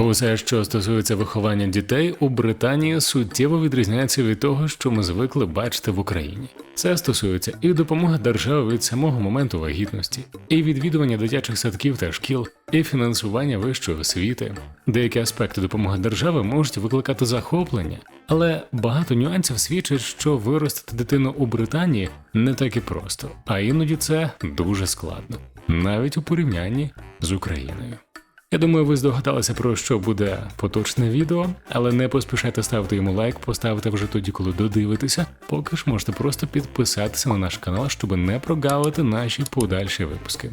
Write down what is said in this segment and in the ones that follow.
Усе, що стосується виховання дітей, у Британії суттєво відрізняється від того, що ми звикли бачити в Україні. Це стосується і допомоги держави від самого моменту вагітності, і відвідування дитячих садків та шкіл, і фінансування вищої освіти. Деякі аспекти допомоги держави можуть викликати захоплення, але багато нюансів свідчать, що виростити дитину у Британії не так і просто, а іноді це дуже складно, навіть у порівнянні з Україною. Я думаю, ви здогадалися про що буде поточне відео, але не поспішайте ставити йому лайк, поставити вже тоді, коли додивитеся. Поки ж можете просто підписатися на наш канал, щоб не прогавити наші подальші випуски.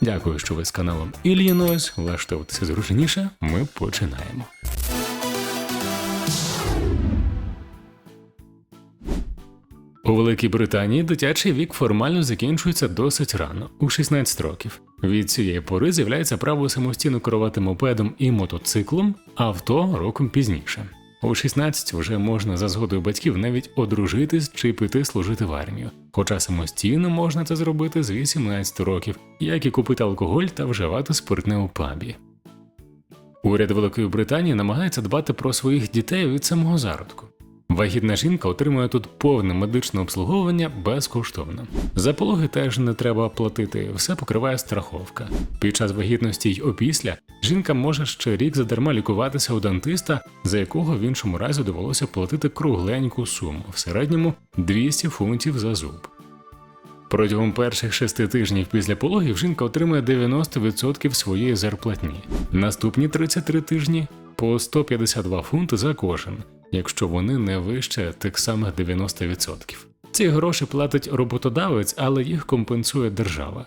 Дякую, що ви з каналом Ільїнойс. Влаштовуйтеся зручніше. Ми починаємо. У Великій Британії дитячий вік формально закінчується досить рано, у 16 років. Від цієї пори з'являється право самостійно керувати мопедом і мотоциклом, авто роком пізніше. У 16 вже можна за згодою батьків навіть одружитись чи піти служити в армію. Хоча самостійно можна це зробити з 18 років, як і купити алкоголь та вживати спиртне у пабі. Уряд Великої Британії намагається дбати про своїх дітей від самого зародку. Вагітна жінка отримує тут повне медичне обслуговування безкоштовно. За пологи теж не треба платити, все покриває страховка. Під час вагітності й опісля жінка може ще рік задарма лікуватися у дантиста, за якого в іншому разі довелося платити кругленьку суму, в середньому 200 фунтів за зуб. Протягом перших шести тижнів після пологів жінка отримує 90% своєї зарплатні. Наступні 33 тижні по 152 фунти за кожен, якщо вони не вище тих самих 90%. Ці гроші платить роботодавець, але їх компенсує держава.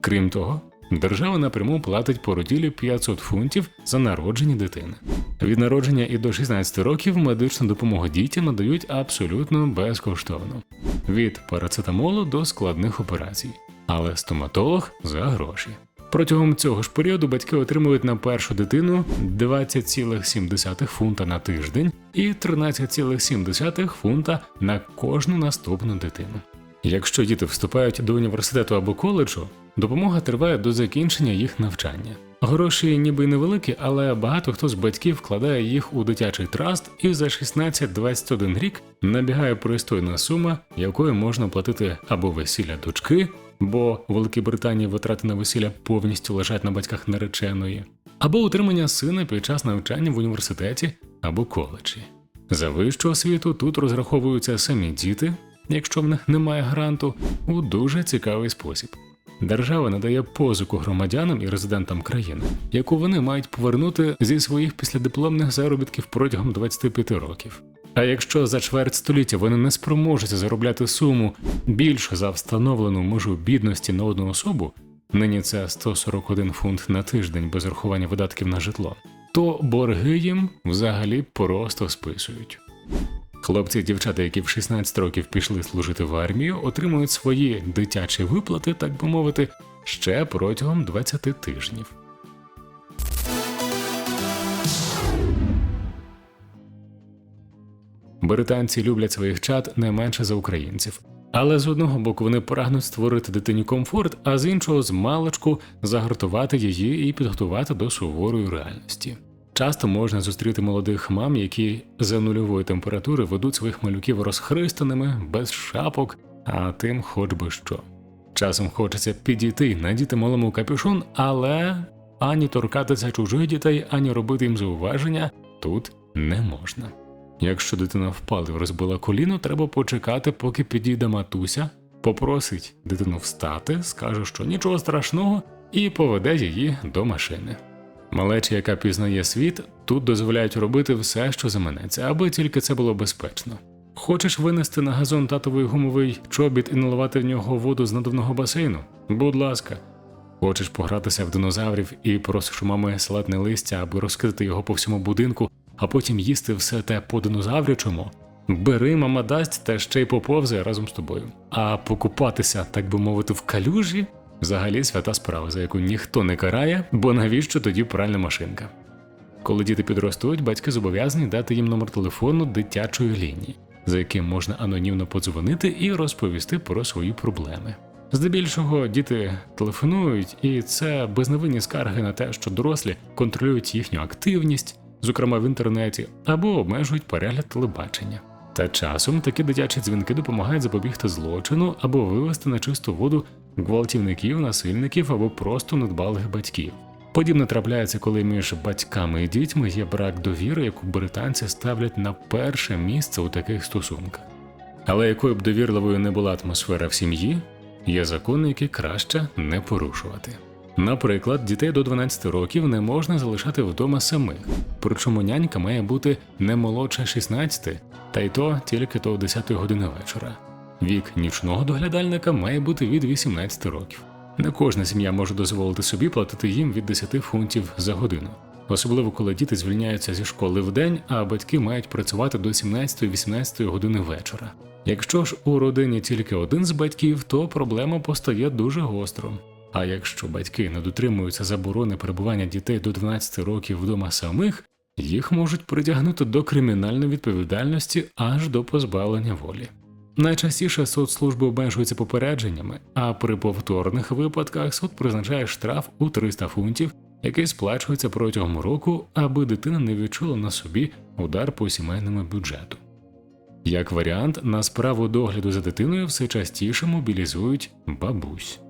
Крім того, держава напряму платить породілі 500 фунтів за народження дитини. Від народження і до 16 років медичну допомогу дітям надають абсолютно безкоштовно від парацетамолу до складних операцій, але стоматолог за гроші. Протягом цього ж періоду батьки отримують на першу дитину 20,7 фунта на тиждень і 13,7 фунта на кожну наступну дитину. Якщо діти вступають до університету або коледжу, допомога триває до закінчення їх навчання. Гроші ніби й невеликі, але багато хто з батьків вкладає їх у дитячий траст, і за 16-21 рік набігає пристойна сума, якою можна платити або весілля дочки, бо у Великій Британії витрати на весілля повністю лежать на батьках нареченої, або утримання сина під час навчання в університеті або коледжі. За вищу освіту тут розраховуються самі діти, якщо в них немає гранту, у дуже цікавий спосіб. Держава надає позику громадянам і резидентам країни, яку вони мають повернути зі своїх післядипломних заробітків протягом 25 років. А якщо за чверть століття вони не спроможуться заробляти суму більше за встановлену межу бідності на одну особу, нині це 141 фунт на тиждень без рахування видатків на житло, то борги їм взагалі просто списують. Хлопці і дівчата, які в 16 років пішли служити в армію, отримують свої дитячі виплати, так би мовити, ще протягом 20 тижнів. Британці люблять своїх чад не менше за українців. Але з одного боку вони прагнуть створити дитині комфорт, а з іншого з маличку загартувати її і підготувати до суворої реальності. Часто можна зустріти молодих мам, які за нульової температури ведуть своїх малюків розхристаними, без шапок, а тим хоч би що. Часом хочеться підійти, надіти малому капюшон, але ані торкатися чужих дітей, ані робити їм зауваження тут не можна. Якщо дитина впала і розбила коліно, треба почекати, поки підійде матуся, попросить дитину встати, скаже, що нічого страшного, і поведе її до машини. Малечі, яка пізнає світ, тут дозволяють робити все, що заманеться, аби тільки це було безпечно. Хочеш винести на газон татовий гумовий чобіт і наливати в нього воду з надувного басейну? Будь ласка. Хочеш погратися в динозаврів і просиш у мами салатне листя, аби розкидати його по всьому будинку, а потім їсти все те по динозаврячому? Бери, мама дасть та ще й поповзає разом з тобою. А покупатися, так би мовити, в калюжі взагалі свята справа, за яку ніхто не карає, бо навіщо тоді пральна машинка? Коли діти підростуть, батьки зобов'язані дати їм номер телефону дитячої лінії, за яким можна анонімно подзвонити і розповісти про свої проблеми. Здебільшого діти телефонують, і це безневинні скарги на те, що дорослі контролюють їхню активність, зокрема в інтернеті, або обмежують перегляд телебачення. Та часом такі дитячі дзвінки допомагають запобігти злочину або вивести на чисту воду гвалтівників, насильників або просто недбалих батьків. Подібне трапляється, коли між батьками і дітьми є брак довіри, яку британці ставлять на перше місце у таких стосунках. Але якою б довірливою не була атмосфера в сім'ї, є закони, які краще не порушувати. Наприклад, дітей до 12 років не можна залишати вдома самих, причому нянька має бути не молодша 16, та й то тільки до 10 години вечора. Вік нічного доглядальника має бути від 18 років. Не кожна сім'я може дозволити собі платити їм від 10 фунтів за годину, особливо коли діти звільняються зі школи в день, а батьки мають працювати до 17-18 години вечора. Якщо ж у родині тільки один з батьків, то проблема постає дуже гостро. А якщо батьки не дотримуються заборони перебування дітей до 12 років вдома самих, їх можуть притягнути до кримінальної відповідальності аж до позбавлення волі. Найчастіше соцслужби обмежуються попередженнями, а при повторних випадках суд призначає штраф у 300 фунтів, який сплачується протягом року, аби дитина не відчула на собі удар по сімейному бюджету. Як варіант, на справу догляду за дитиною все частіше мобілізують бабусь.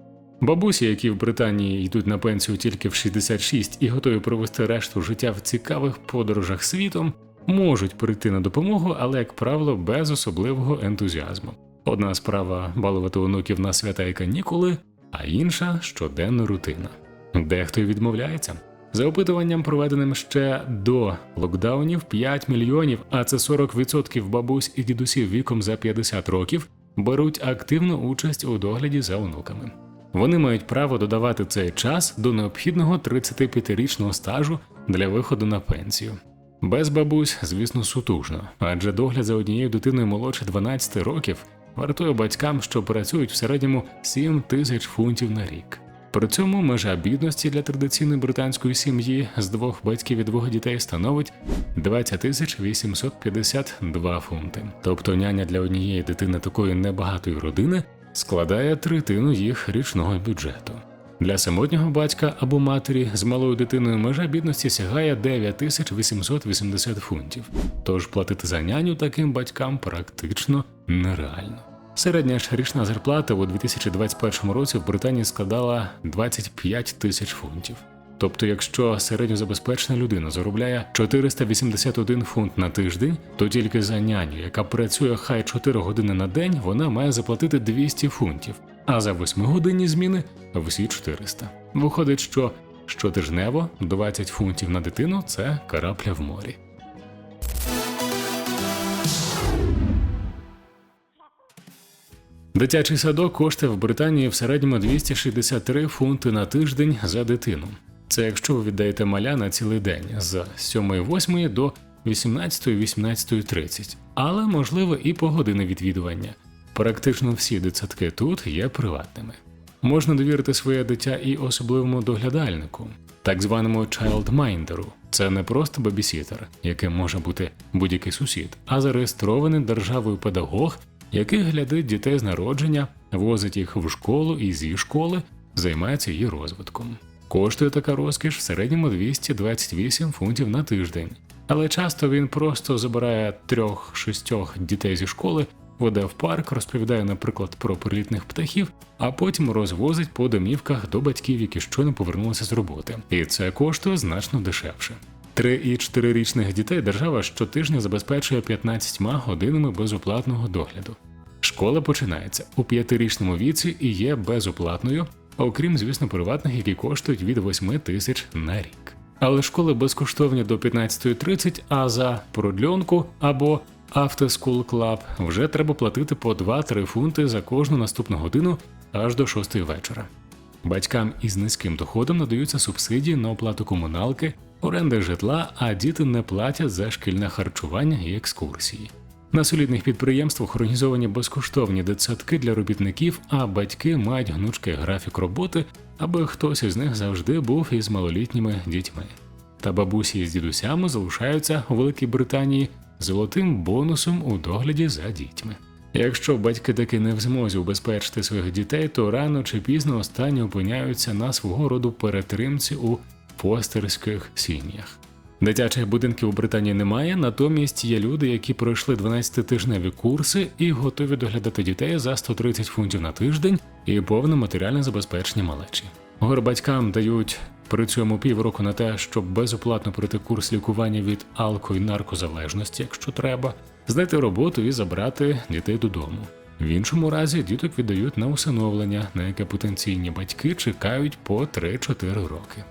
Бабусі, які в Британії йдуть на пенсію тільки в 66 і готові провести решту життя в цікавих подорожах світом, можуть прийти на допомогу, але, як правило, без особливого ентузіазму. Одна справа балувати онуків на свята і канікули, а інша щоденна рутина. Дехто й відмовляється. За опитуванням, проведеним ще до локдаунів, 5 мільйонів, а це 40% бабусь і дідусів віком за 50 років, беруть активну участь у догляді за онуками. Вони мають право додавати цей час до необхідного 35-річного стажу для виходу на пенсію. Без бабусь, звісно, сутужно, адже догляд за однією дитиною молодше 12 років вартує батькам, що працюють в середньому 7 тисяч фунтів на рік. При цьому межа бідності для традиційної британської сім'ї з двох батьків і двох дітей становить 20 тисяч 852 фунти. Тобто няня для однієї дитини такої небагатої родини складає третину їх річного бюджету. Для самотнього батька або матері з малою дитиною межа бідності сягає 9880 фунтів, тож платити за няню таким батькам практично нереально. Середня ж річна зарплата у 2021 році в Британії складала 25 тисяч фунтів. Тобто, якщо середньозабезпечена людина заробляє 481 фунт на тиждень, то тільки за няню, яка працює хай 4 години на день, вона має заплатити 200 фунтів, а за 8-годинні зміни всі 400. Виходить, що щотижнево 20 фунтів на дитину це карапля в морі. Дитячий садок коштує в Британії в середньому 263 фунти на тиждень за дитину. Це якщо ви віддаєте маля на цілий день з 7.08 до 18.18.30, але можливо і по години відвідування. Практично всі дитсадки тут є приватними. Можна довірити своє дитя і особливому доглядальнику, так званому чайлдмайндеру. Це не просто бабісітер, яким може бути будь-який сусід, а зареєстрований державою педагог, який глядить дітей з народження, возить їх в школу і зі школи, займається її розвитком. Коштує така розкіш в середньому 228 фунтів на тиждень, але часто він просто забирає трьох-шістьох дітей зі школи, веде в парк, розповідає, наприклад, про прилітних птахів, а потім розвозить по домівках до батьків, які щойно повернулися з роботи. І це коштує значно дешевше. Три і чотирирічних дітей держава щотижня забезпечує 15 годинами безоплатного догляду. Школа починається у п'ятирічному віці і є безоплатною, окрім, звісно, приватних, які коштують від 8 тисяч на рік. Але школи безкоштовні до 15.30, а за продльонку або School Club вже треба платити по 2-3 фунти за кожну наступну годину аж до 6 вечора. Батькам із низьким доходом надаються субсидії на оплату комуналки, оренди житла, а діти не платять за шкільне харчування і екскурсії. На солідних підприємствах організовані безкоштовні дитсадки для робітників, а батьки мають гнучкий графік роботи, аби хтось із них завжди був із малолітніми дітьми. Та бабусі з дідусями залишаються у Великій Британії золотим бонусом у догляді за дітьми. Якщо батьки таки не в змозі убезпечити своїх дітей, то рано чи пізно останні опиняються на свого роду перетримці у постерських сім'ях. Дитячих будинків у Британії немає, натомість є люди, які пройшли 12-тижневі курси і готові доглядати дітей за 130 фунтів на тиждень і повне матеріальне забезпечення малечі. Горбатькам дають при цьому півроку на те, щоб безоплатно пройти курс лікування від алко і наркозалежності, якщо треба, знайти роботу і забрати дітей додому. В іншому разі діток віддають на усиновлення, на яке потенційні батьки чекають по 3-4 роки.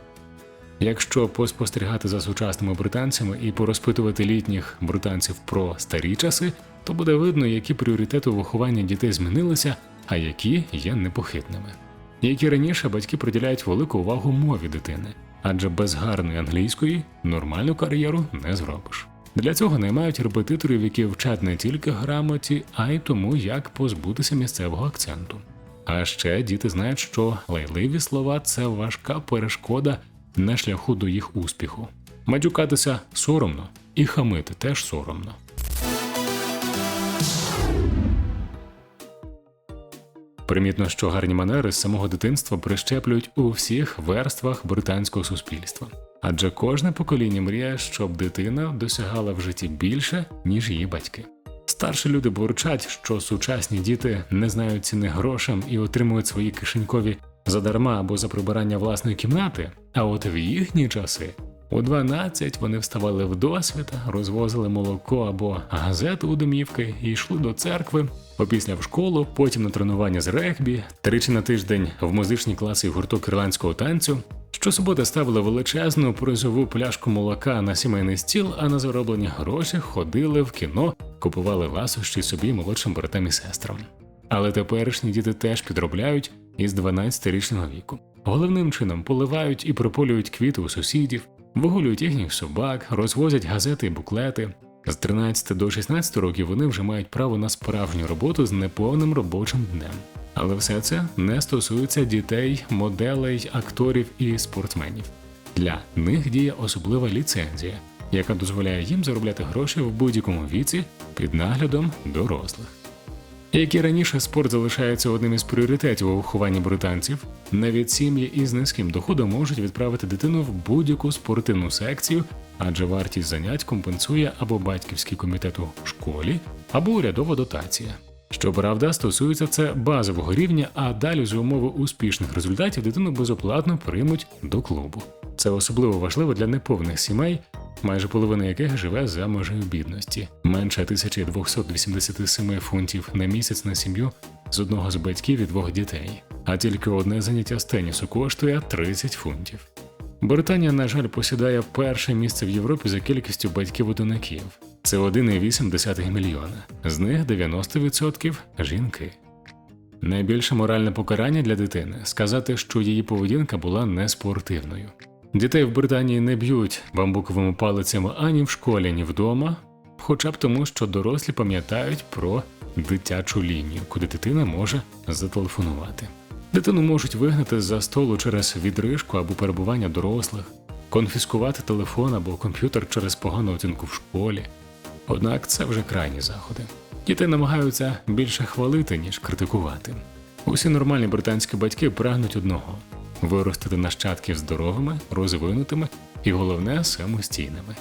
Якщо поспостерігати за сучасними британцями і порозпитувати літніх британців про старі часи, то буде видно, які пріоритети у вихованні дітей змінилися, а які є непохитними. Як і раніше, батьки приділяють велику увагу мові дитини, адже без гарної англійської нормальну кар'єру не зробиш. Для цього наймають репетиторів, які вчать не тільки грамоті, а й тому, як позбутися місцевого акценту. А ще діти знають, що лайливі слова це важка перешкода на шляху до їх успіху. Матюкатися соромно і хамити теж соромно. Примітно, що гарні манери з самого дитинства прищеплюють у всіх верствах британського суспільства. Адже кожне покоління мріє, щоб дитина досягала в житті більше, ніж її батьки. Старші люди бурчать, що сучасні діти не знають ціни грошам і отримують свої кишенькові задарма або за прибирання власної кімнати. А от в їхні часи у 12 вони вставали в досвіта, розвозили молоко або газету у домівки і йшли до церкви, опісля в школу, потім на тренування з регбі, тричі на тиждень в музичні класи гурток ірландського танцю. Щосуботи ставили величезну призову пляшку молока на сімейний стіл, а на зароблені гроші ходили в кіно, купували ласощі собі молодшим братам і сестрам. Але теперішні діти теж підробляють із 12-річного віку. Головним чином поливають і прополюють квіти у сусідів, вигулюють їхніх собак, розвозять газети і буклети. З 13 до 16 років вони вже мають право на справжню роботу з неповним робочим днем. Але все це не стосується дітей, моделей, акторів і спортсменів. Для них діє особлива ліцензія, яка дозволяє їм заробляти гроші в будь-якому віці під наглядом дорослих. Як і раніше, спорт залишається одним із пріоритетів у вихованні британців. Навіть сім'ї із низьким доходом можуть відправити дитину в будь-яку спортивну секцію, адже вартість занять компенсує або батьківський комітет у школі, або урядова дотація. Щоправда, стосується це базового рівня, а далі за умови успішних результатів дитину безоплатно приймуть до клубу. Це особливо важливо для неповних сімей, майже половина яких живе за межею бідності, менше 1287 фунтів на місяць на сім'ю з одного з батьків і двох дітей, а тільки одне заняття з тенісу коштує 30 фунтів. Британія, на жаль, посідає перше місце в Європі за кількістю батьків-одинаків. Це 1,8 мільйона, з них 90% жінки. Найбільше моральне покарання для дитини сказати, що її поведінка була неспортивною. Дітей в Британії не б'ють бамбуковими палицями ані в школі, ні вдома, хоча б тому, що дорослі пам'ятають про дитячу лінію, куди дитина може зателефонувати. Дитину можуть вигнати з-за столу через відрижку або перебування дорослих, конфіскувати телефон або комп'ютер через погану оцінку в школі. Однак це вже крайні заходи. Діти намагаються більше хвалити, ніж критикувати. Усі нормальні британські батьки прагнуть одного виростити нащадків здоровими, розвинутими і головне самостійними.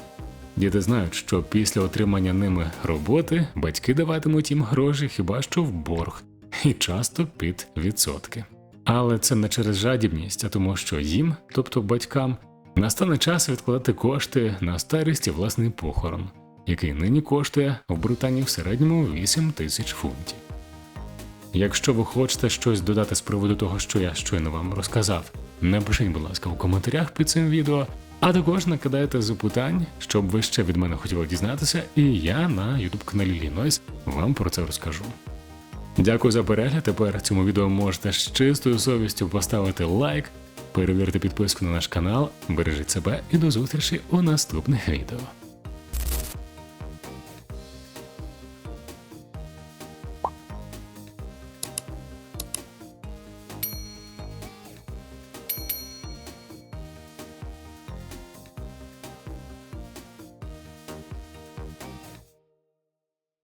Діти знають, що після отримання ними роботи батьки даватимуть їм гроші хіба що в борг, і часто під відсотки. Але це не через жадібність, а тому, що їм, тобто батькам, настане час відкладати кошти на старість і власний похорон, який нині коштує в Британії в середньому 8 тисяч фунтів. Якщо ви хочете щось додати з приводу того, що я щойно вам розказав, напишіть, будь ласка, у коментарях під цим відео, а також накидайте запитань, щоб ви ще від мене хотіли дізнатися, і я на youtube каналі Лінойс вам про це розкажу. Дякую за перегляд. Тепер цьому відео можете з чистою совістю поставити лайк, перевірити підписку на наш канал, бережіть себе і до зустрічі у наступних відео.